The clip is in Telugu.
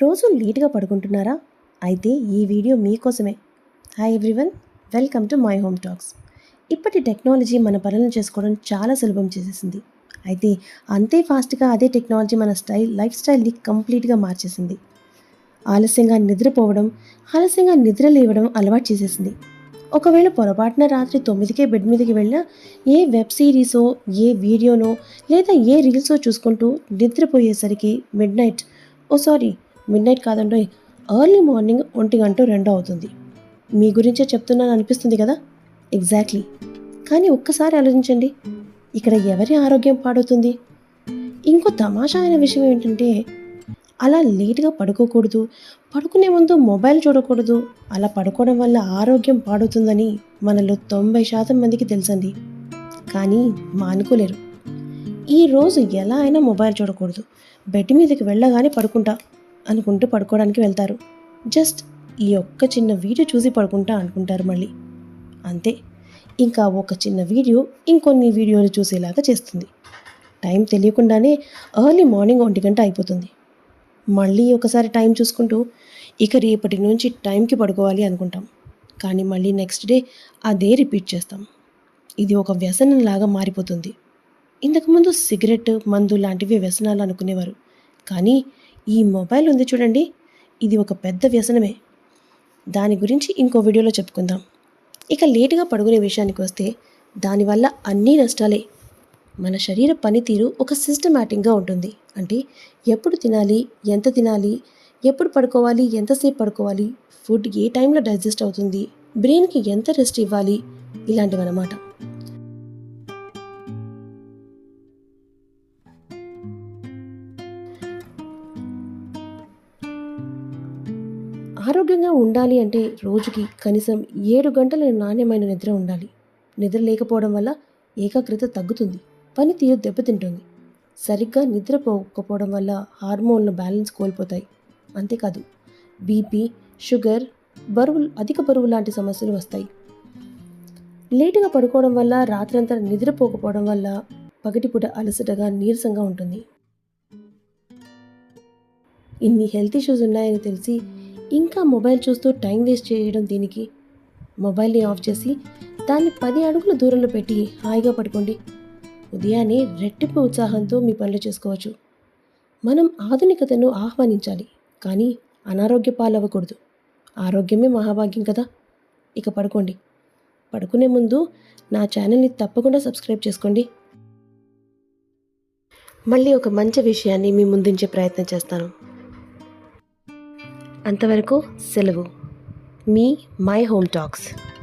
రోజు లేట్గా పడుకుంటున్నారా? అయితే ఈ వీడియో మీకోసమే. Hi everyone welcome to my home talks ఇప్పటి టెక్నాలజీ మన పనులను చేసుకోవడం చాలా సులభం చేసేసింది. అయితే అంతే ఫాస్ట్గా అదే టెక్నాలజీ మన స్టైల్ లైఫ్ స్టైల్ని కంప్లీట్గా మార్చేసింది. ఆలస్యంగా నిద్రపోవడం ఆలస్యంగా నిద్ర లేవడం అలవాటు చేసేసింది. ఒకవేళ పొరపాటున రాత్రి తొమ్మిదికే బెడ్ మీదకి వెళ్ళినా ఏ వెబ్ సిరీసో ఏ వీడియోనో లేదా ఏ రీల్సో చూసుకుంటూ నిద్రపోయేసరికి midnight oh sorry midnight కాదండి ఎర్లీ మార్నింగ్ ఒంటి గంట రెండో అవుతుంది. మీ గురించే చెప్తున్నాను అనిపిస్తుంది కదా? ఎగ్జాక్ట్లీ కానీ ఒక్కసారి ఆలోచించండి. ఇక్కడ ఎవరి ఆరోగ్యం పాడవుతుంది? ఇంకో తమాషా అయిన విషయం ఏంటంటే అలా లేట్గా పడుకోకూడదు. పడుకునే ముందు మొబైల్ చూడకూడదు. అలా పడుకోవడం వల్ల ఆరోగ్యం పాడుతుందని మనలో తొంభై శాతం మందికి తెలుసండి. కానీ మానుకోలేరు. ఈ రోజు ఎలా అయినా మొబైల్ చూడకూడదు. బెడ్ మీదకి వెళ్ళగానే పడుకుంటా. అనుకుంటూ పడుకోవడానికి వెళ్తారు. జస్ట్ ఈ ఒక్క చిన్న వీడియో చూసి పడుకుంటా అనుకుంటారు మళ్ళీ. అంతే. ఇంకా ఒక చిన్న వీడియో ఇంకొన్ని వీడియోలు చూసేలాగా చేస్తుంది. టైం తెలియకుండానే ఎర్లీ మార్నింగ్ ఒంటి గంట అయిపోతుంది. మళ్ళీ ఒకసారి టైం చూసుకుంటూ ఇక రేపటి నుంచి టైంకి పడుకోవాలి అనుకుంటాం. కానీ మళ్ళీ నెక్స్ట్ డే అదే రిపీట్ చేస్తాం. ఇది ఒక వ్యసనంలాగా మారిపోతుంది. ఇంతకుముందు సిగరెట్ మందు లాంటివి వ్యసనాలు అనుకునేవారు. కానీ ఈ మొబైల్ ఉంది చూడండి. ఇది ఒక పెద్ద వ్యసనమే. దాని గురించి ఇంకో వీడియోలో చెప్పుకుందాం. ఇక లేటుగా పడుకునే విషయానికి వస్తే దానివల్ల అన్నీ నష్టాలే. మన శరీర పనితీరు ఒక సిస్టమేటిక్గా ఉంటుంది. అంటే ఎప్పుడు తినాలి ఎంత తినాలి ఎప్పుడు పడుకోవాలి ఎంతసేపు పడుకోవాలి ఫుడ్ ఏ టైంలో డైజెస్ట్ అవుతుంది బ్రెయిన్కి ఎంత రెస్ట్ ఇవ్వాలి ఇలాంటివన్నమాట. ఆరోగ్యంగా ఉండాలి అంటే రోజుకి కనీసం ఏడు గంటల నాణ్యమైన నిద్ర ఉండాలి. నిద్ర లేకపోవడం వల్ల ఏకాగ్రత తగ్గుతుంది. పనితీరు దెబ్బతింటుంది. సరిగ్గా నిద్రపోకపోవడం వల్ల హార్మోన్ల బ్యాలెన్స్ కోల్పోతాయి. అంతేకాదు బీపీ షుగర్ బరువు అధిక బరువు లాంటి సమస్యలు వస్తాయి. లేటుగా పడుకోవడం వల్ల రాత్రంతా నిద్రపోకపోవడం వల్ల పగటిపూట అలసటగా నీరసంగా ఉంటుంది. ఇన్ని హెల్త్ ఇష్యూస్ ఉన్నాయని తెలిసి ఇంకా మొబైల్ చూస్తూ టైం వేస్ట్ చేయడం దీనికి. మొబైల్ని ఆఫ్ చేసి దాన్ని పది అడుగుల దూరంలో పెట్టి హాయిగా పడుకోండి. ఉదయాన్నే రెట్టింపు ఉత్సాహంతో మీ పనులు చేసుకోవచ్చు. మనం ఆధునికతను ఆహ్వానించాలి కానీ అనారోగ్య పాలవ్వకూడదు. ఆరోగ్యమే మహాభాగ్యం కదా. ఇక పడుకోండి. పడుకునే ముందు నా ఛానల్ని తప్పకుండా సబ్స్క్రైబ్ చేసుకోండి. మళ్ళీ ఒక మంచి విషయాన్ని మీ ముందుంచే ప్రయత్నం చేస్తాను. అంతవరకు సెలవు. మీ మై హోమ్ టాక్స్.